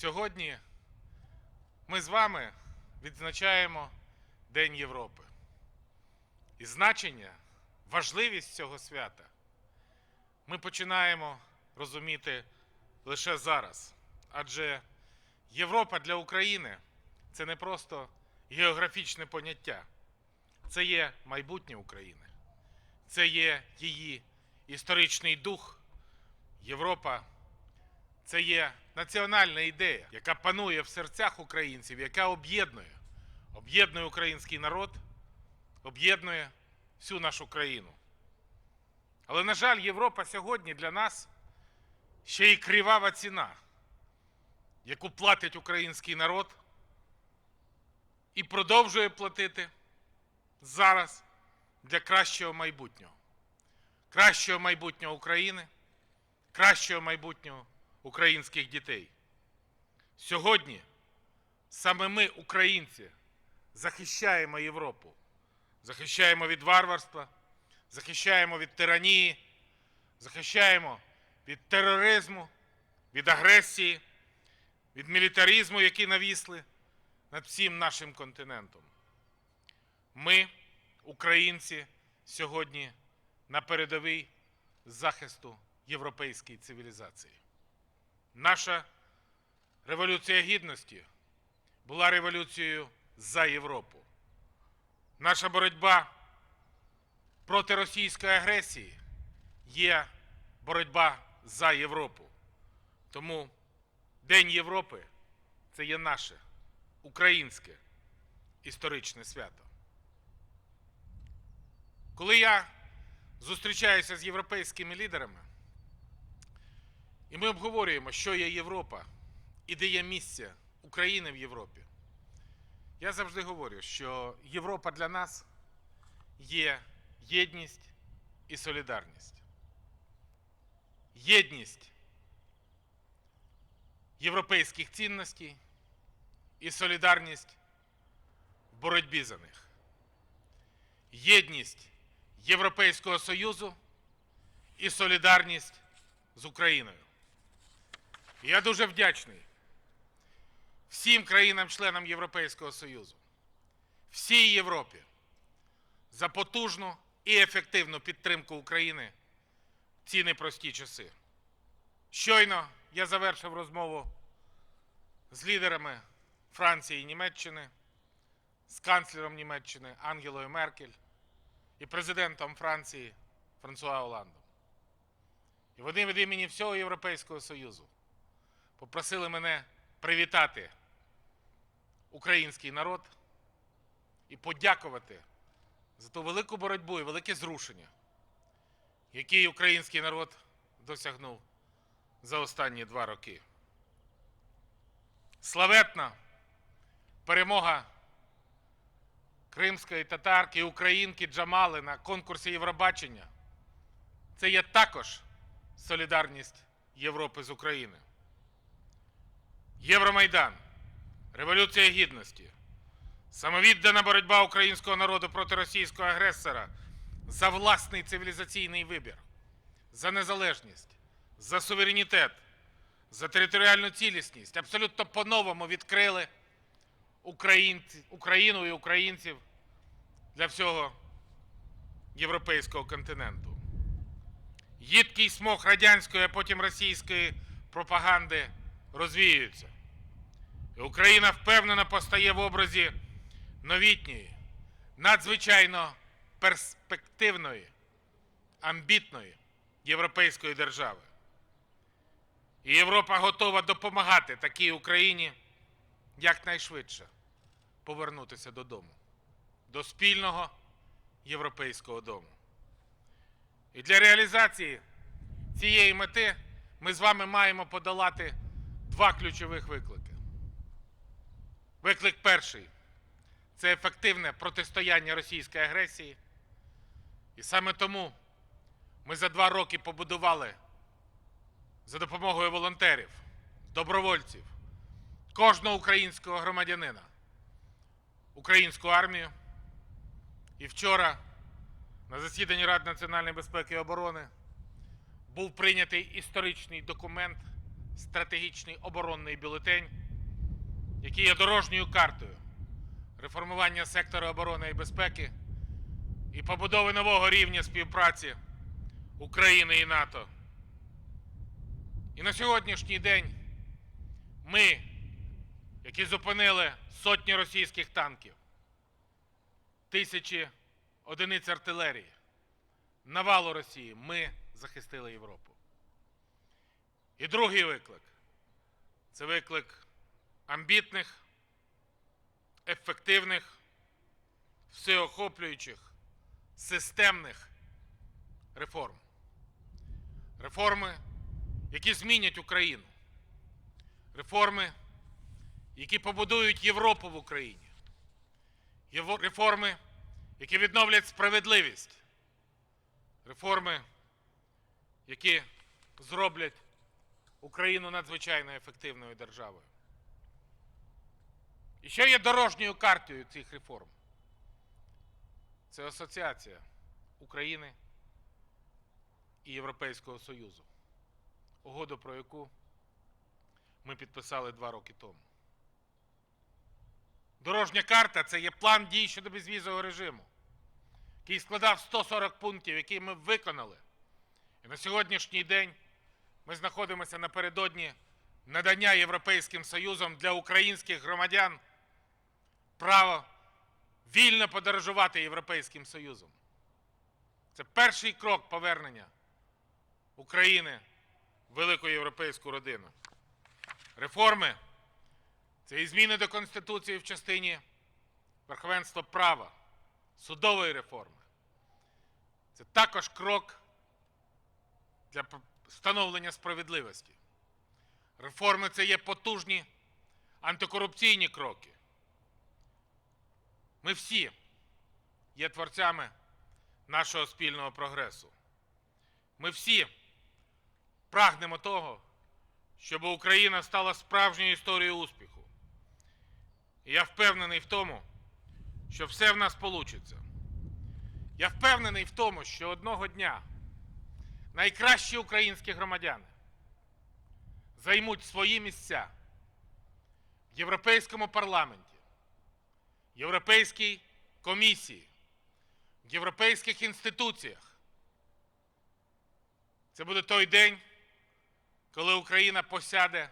Сьогодні ми з вами відзначаємо День Європи. І значення, важливість цього свята ми починаємо розуміти лише зараз. Адже Європа для України це не просто географічне поняття, це є майбутнє України, це є її історичний дух. Європа це є національна ідея, яка панує в серцях українців, яка об'єднує, об'єднує український народ, об'єднує всю нашу країну. Але, на жаль, Європа сьогодні для нас ще й кривава ціна, яку платить український народ і продовжує платити зараз для кращого майбутнього, кращого майбутнього України, кращого майбутнього українських дітей. Сьогодні саме ми, українці, захищаємо Європу, захищаємо від варварства, захищаємо від тиранії, захищаємо від тероризму, від агресії, від мілітаризму, які навісли над всім нашим континентом. Ми, українці, сьогодні на передовій захисту європейської цивілізації. Наша революція гідності була революцією за Європу. Наша боротьба проти російської агресії є боротьба за Європу. Тому День Європи це є наше українське історичне свято. Коли я зустрічаюся з європейськими лідерами, і ми обговорюємо, що є Європа і де є місце України в Європі. Я завжди говорю, що Європа для нас є єдність і солідарність. Єдність європейських цінностей і солідарність в боротьбі за них. Єдність Європейського Союзу і солідарність з Україною. Я дуже вдячний всім країнам-членам Європейського Союзу, всій Європі за потужну і ефективну підтримку України в ці непрості часи. Щойно я завершив розмову з лідерами Франції і Німеччини, з канцлером Німеччини Ангелою Меркель і президентом Франції Франсуа Оландом. І вони від імені всього Європейського Союзу попросили мене привітати український народ і подякувати за ту велику боротьбу і велике зрушення, який український народ досягнув за останні два роки. Славетна перемога кримської татарки, українки Джамали на конкурсі Євробачення. Це є також солідарність Європи з Україною. Євромайдан, Революція Гідності, самовіддана боротьба українського народу проти російського агресора за власний цивілізаційний вибір, за незалежність, за суверенітет, за територіальну цілісність. Абсолютно по-новому відкрили Україну і українців для всього європейського континенту. Їдкий смог радянської, а потім російської пропаганди розвіюється. І Україна впевнено постає в образі новітньої, надзвичайно перспективної, амбітної європейської держави. І Європа готова допомагати такій Україні якнайшвидше повернутися додому, до спільного європейського дому. І для реалізації цієї мети ми з вами маємо подолати два ключових виклики. Виклик перший це ефективне протистояння російської агресії. І саме тому ми за два роки побудували за допомогою волонтерів, добровольців, кожного українського громадянина, українську армію. І вчора на засіданні Ради національної безпеки і оборони був прийнятий історичний документ стратегічний оборонний бюлетень, який є дорожньою картою реформування сектору оборони і безпеки і побудови нового рівня співпраці України і НАТО. І на сьогоднішній день ми, які зупинили сотні російських танків, тисячі одиниць артилерії, навалу Росії, ми захистили Європу. І другий виклик це виклик амбітних, ефективних, всеохоплюючих, системних реформ. Реформи, які змінять Україну. Реформи, які побудують Європу в Україні. Реформи, які відновлять справедливість. Реформи, які зроблять Україну надзвичайно ефективною державою. І що є дорожньою картою цих реформ? Це асоціація України і Європейського Союзу, угоду про яку ми підписали два роки тому. Дорожня карта це є план дій щодо безвізового режиму, який складав 140 пунктів, які ми виконали. І на сьогоднішній день ми знаходимося напередодні надання Європейським Союзом для українських громадян права вільно подорожувати Європейським Союзом. Це перший крок повернення України в велику європейську родину. Реформи це і зміни до Конституції в частині верховенства права, судової реформи. Це також крок для встановлення справедливості. Реформи це є потужні антикорупційні кроки. Ми всі є творцями нашого спільного прогресу. Ми всі прагнемо того, щоб Україна стала справжньою історією успіху. І я впевнений в тому, що все в нас вийде. Я впевнений в тому, що одного дня найкращі українські громадяни займуть свої місця в Європейському парламенті, Європейській комісії, в європейських інституціях. Це буде той день, коли Україна посяде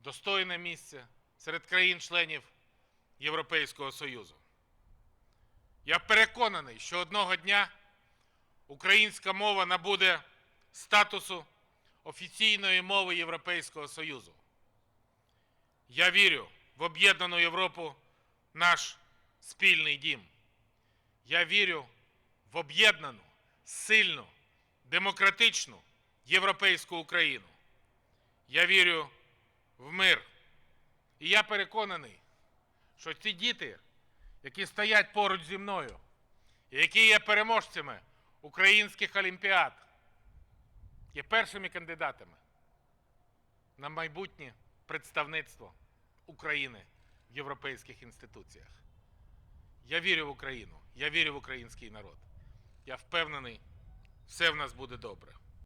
достойне місце серед країн-членів Європейського Союзу. Я переконаний, що одного дня українська мова набуде статусу офіційної мови Європейського Союзу. Я вірю в об'єднану Європу наш спільний дім. Я вірю в об'єднану, сильну, демократичну європейську Україну. Я вірю в мир. І я переконаний, що ці діти, які стоять поруч зі мною, які є переможцями українських олімпіад, є першими кандидатами на майбутнє представництво України в європейських інституціях. Я вірю в Україну, я вірю в український народ. Я впевнений, все в нас буде добре.